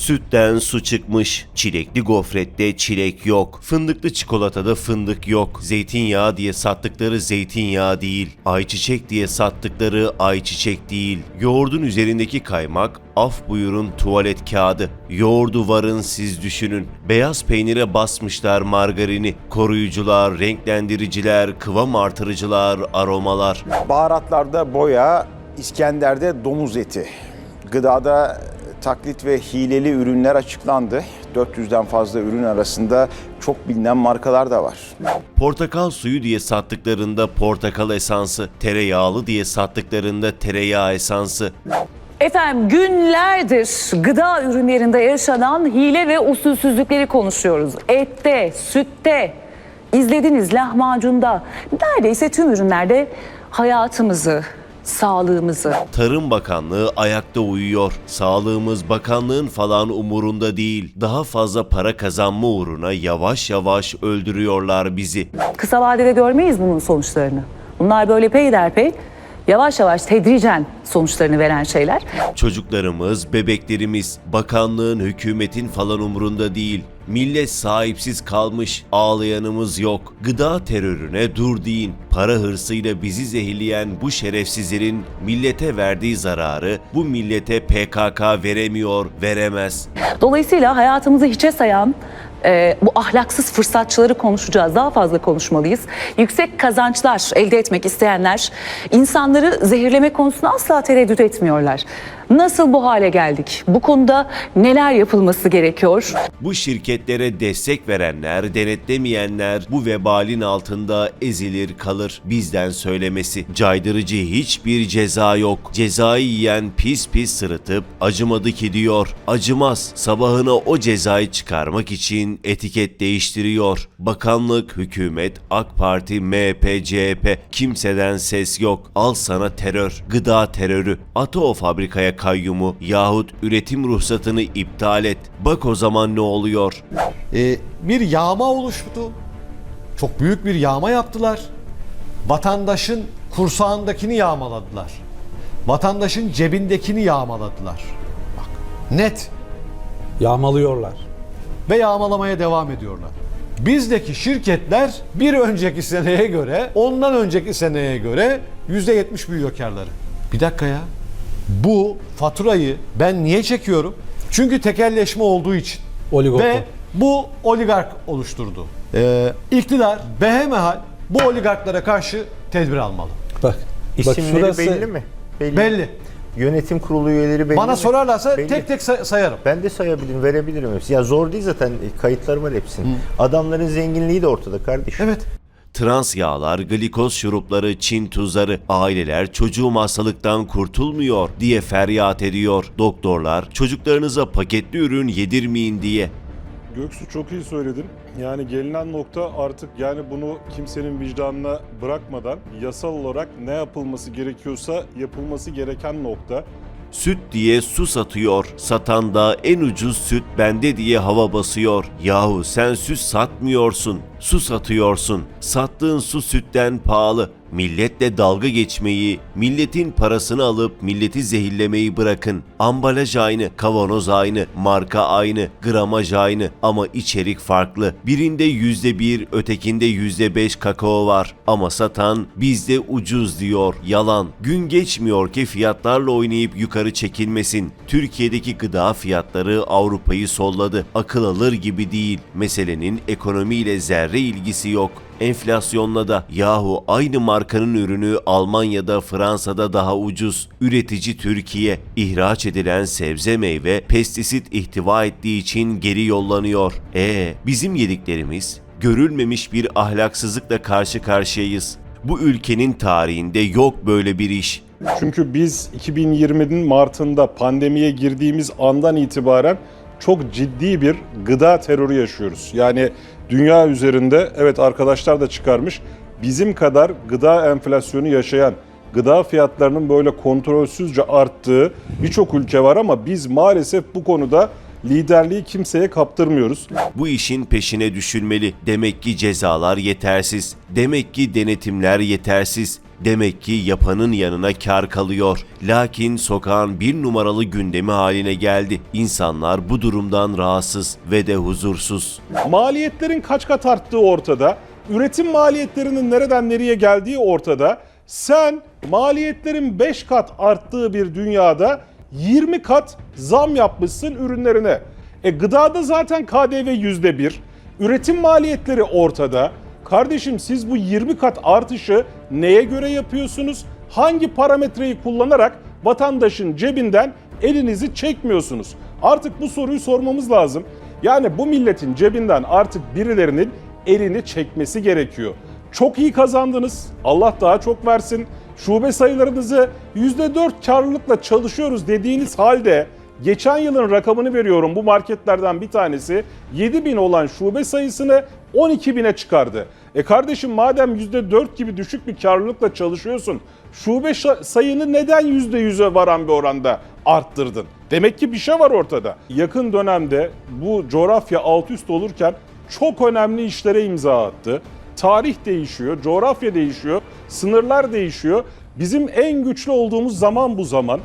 Sütten su çıkmış. Çilekli gofrette çilek yok. Fındıklı çikolatada fındık yok. Zeytinyağı diye sattıkları zeytinyağı değil. Ayçiçek diye sattıkları ayçiçek değil. Yoğurdun üzerindeki kaymak af buyurun tuvalet kağıdı. Yoğurdu varın siz düşünün. Beyaz peynire basmışlar margarini. Koruyucular, renklendiriciler, kıvam artırıcılar, aromalar. Baharatlarda boya, İskender'de domuz eti. Gıdada taklit ve hileli ürünler açıklandı. 400'den fazla ürün arasında çok bilinen markalar da var. Portakal suyu diye sattıklarında portakal esansı, tereyağlı diye sattıklarında tereyağı esansı, Efendim günlerdir gıda ürünlerinde yaşanan hile ve usulsüzlükleri konuşuyoruz. Ette, sütte, izlediniz lahmacunda, neredeyse tüm ürünlerde hayatımızı, sağlığımızı, Tarım Bakanlığı ayakta uyuyor. Sağlığımız bakanlığın falan umurunda değil. Daha fazla para kazanma uğruna yavaş yavaş öldürüyorlar bizi. kısa vadede görmeyiz bunun sonuçlarını. Bunlar böyle peyderpey yavaş yavaş tedricen sonuçlarını veren şeyler. Çocuklarımız, bebeklerimiz, bakanlığın, hükümetin falan umurunda değil. Millet sahipsiz kalmış, ağlayanımız yok. Gıda terörüne dur deyin. Para hırsıyla bizi zehirleyen bu şerefsizlerin millete verdiği zararı bu millete PKK veremiyor, veremez. Dolayısıyla hayatımızı hiçe sayan e, bu ahlaksız fırsatçıları konuşacağız. Daha fazla konuşmalıyız. Yüksek kazançlar elde etmek isteyenler insanları zehirleme konusunda asla tereddüt etmiyorlar. Nasıl bu hale geldik? Bu konuda neler yapılması gerekiyor? Bu şirketlere destek verenler, denetlemeyenler bu vebalin altında ezilir kalır. Bizden söylemesi. Caydırıcı hiçbir ceza yok. Cezayı yiyen pis pis sırıtıp acımadı ki diyor. Acımaz. Sabahına o cezayı çıkarmak için etiket değiştiriyor. Bakanlık, hükümet, AK Parti, MHP, CHP kimseden ses yok. Al sana terör, gıda terörü. Atı o fabrikaya kayyumu yahut üretim ruhsatını iptal et. Bak o zaman ne oluyor? Ee, bir yağma oluştu. Çok büyük bir yağma yaptılar. Vatandaşın kursağındakini yağmaladılar. Vatandaşın cebindekini yağmaladılar. Bak net Yağmalıyorlar. ve yağmalamaya devam ediyorlar. Bizdeki şirketler bir önceki seneye göre, ondan önceki seneye göre %70 büyüyor karları. Bir dakika ya. Bu faturayı ben niye çekiyorum? Çünkü tekelleşme olduğu için. Oligopol. Ve bu oligark oluşturdu. Ee, iktidar behemehal bu oligarklara karşı tedbir almalı. Bak. bak İsimleri şurası belli mi? Belli. Belli. Yönetim kurulu üyeleri belli Bana mi? sorarlarsa Belli. tek tek say- sayarım. Ben de sayabilirim, verebilirim hepsini. Ya zor değil zaten kayıtlarım var hepsinin. Adamların zenginliği de ortada kardeşim. Evet. Trans yağlar, glikoz şurupları, Çin tuzları, aileler çocuğum hastalıktan kurtulmuyor diye feryat ediyor. Doktorlar çocuklarınıza paketli ürün yedirmeyin diye. Göksu çok iyi söyledin. Yani gelinen nokta artık yani bunu kimsenin vicdanına bırakmadan yasal olarak ne yapılması gerekiyorsa yapılması gereken nokta. Süt diye su satıyor. Satan da en ucuz süt bende diye hava basıyor. Yahu sen süt satmıyorsun. Su satıyorsun. Sattığın su sütten pahalı. Milletle dalga geçmeyi, milletin parasını alıp milleti zehirlemeyi bırakın. Ambalaj aynı, kavanoz aynı, marka aynı, gramaj aynı ama içerik farklı. Birinde yüzde bir, ötekinde yüzde beş kakao var. Ama satan bizde ucuz diyor. Yalan. Gün geçmiyor ki fiyatlarla oynayıp yukarı çekilmesin. Türkiye'deki gıda fiyatları Avrupa'yı solladı. Akıl alır gibi değil. Meselenin ekonomiyle zerre ilgisi yok. Enflasyonla da yahu aynı markanın ürünü Almanya'da Fransa'da daha ucuz. Üretici Türkiye. ihraç edilen sebze meyve pestisit ihtiva ettiği için geri yollanıyor. E bizim yediklerimiz görülmemiş bir ahlaksızlıkla karşı karşıyayız. Bu ülkenin tarihinde yok böyle bir iş. Çünkü biz 2020'nin Mart'ında pandemiye girdiğimiz andan itibaren çok ciddi bir gıda terörü yaşıyoruz. Yani dünya üzerinde evet arkadaşlar da çıkarmış bizim kadar gıda enflasyonu yaşayan, gıda fiyatlarının böyle kontrolsüzce arttığı birçok ülke var ama biz maalesef bu konuda liderliği kimseye kaptırmıyoruz. Bu işin peşine düşülmeli. Demek ki cezalar yetersiz. Demek ki denetimler yetersiz. Demek ki yapanın yanına kar kalıyor. Lakin sokağın bir numaralı gündemi haline geldi. İnsanlar bu durumdan rahatsız ve de huzursuz. Maliyetlerin kaç kat arttığı ortada. Üretim maliyetlerinin nereden nereye geldiği ortada. Sen maliyetlerin 5 kat arttığı bir dünyada 20 kat zam yapmışsın ürünlerine. E gıdada zaten KDV %1. Üretim maliyetleri ortada. Kardeşim siz bu 20 kat artışı neye göre yapıyorsunuz? Hangi parametreyi kullanarak vatandaşın cebinden elinizi çekmiyorsunuz? Artık bu soruyu sormamız lazım. Yani bu milletin cebinden artık birilerinin elini çekmesi gerekiyor. Çok iyi kazandınız. Allah daha çok versin. Şube sayılarınızı %4 karlılıkla çalışıyoruz dediğiniz halde geçen yılın rakamını veriyorum bu marketlerden bir tanesi 7 bin olan şube sayısını 12 bine çıkardı. E kardeşim madem %4 gibi düşük bir karlılıkla çalışıyorsun şube sayını neden %100'e varan bir oranda arttırdın? Demek ki bir şey var ortada. Yakın dönemde bu coğrafya alt üst olurken çok önemli işlere imza attı. Tarih değişiyor, coğrafya değişiyor, sınırlar değişiyor. Bizim en güçlü olduğumuz zaman bu zaman.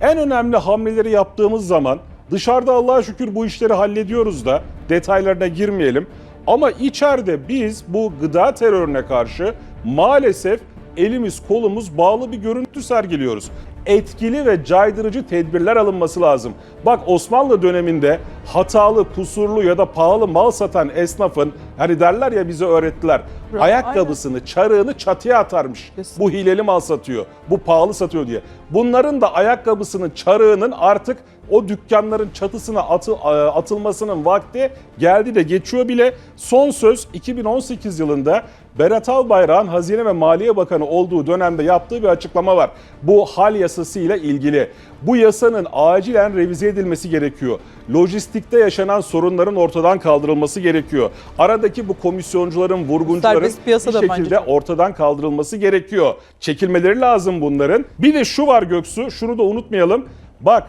En önemli hamleleri yaptığımız zaman dışarıda Allah'a şükür bu işleri hallediyoruz da detaylarına girmeyelim. Ama içeride biz bu gıda terörüne karşı maalesef elimiz kolumuz bağlı bir görüntü sergiliyoruz. Etkili ve caydırıcı tedbirler alınması lazım. Bak Osmanlı döneminde hatalı, kusurlu ya da pahalı mal satan esnafın hani derler ya bize öğrettiler. Ayakkabısını, çarığını çatıya atarmış. Bu hileli mal satıyor, bu pahalı satıyor diye. Bunların da ayakkabısının, çarığının artık o dükkanların çatısına atı- atılmasının vakti geldi de geçiyor bile. Son söz 2018 yılında Berat Albayrak'ın Hazine ve Maliye Bakanı olduğu dönemde yaptığı bir açıklama var. Bu hal yasası ile ilgili. Bu yasanın acilen revize edilmesi gerekiyor. Lojistikte yaşanan sorunların ortadan kaldırılması gerekiyor. Aradaki bu komisyoncuların, vurguncuların bir bence şekilde çok- ortadan kaldırılması gerekiyor. Çekilmeleri lazım bunların. Bir de şu var Göksu, şunu da unutmayalım. Bak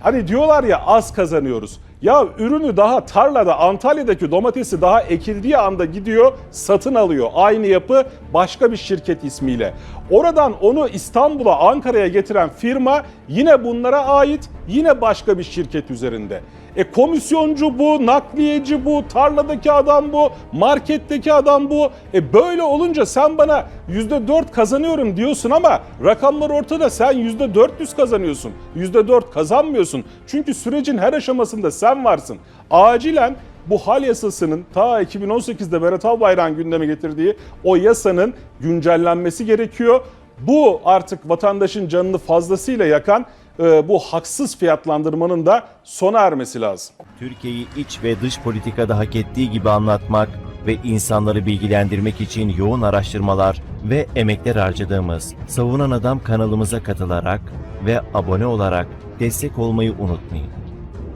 hani diyorlar ya az kazanıyoruz. Ya ürünü daha tarlada Antalya'daki domatesi daha ekildiği anda gidiyor satın alıyor. Aynı yapı başka bir şirket ismiyle. Oradan onu İstanbul'a Ankara'ya getiren firma yine bunlara ait yine başka bir şirket üzerinde. E komisyoncu bu, nakliyeci bu, tarladaki adam bu, marketteki adam bu. E böyle olunca sen bana %4 kazanıyorum diyorsun ama rakamlar ortada sen %400 kazanıyorsun. %4 kazanmıyorsun. Çünkü sürecin her aşamasında sen varsın. Acilen bu hal yasasının ta 2018'de Berat Albayrak'ın gündeme getirdiği o yasanın güncellenmesi gerekiyor. Bu artık vatandaşın canını fazlasıyla yakan e, bu haksız fiyatlandırmanın da sona ermesi lazım. Türkiye'yi iç ve dış politikada hak ettiği gibi anlatmak ve insanları bilgilendirmek için yoğun araştırmalar ve emekler harcadığımız Savunan Adam kanalımıza katılarak ve abone olarak destek olmayı unutmayın.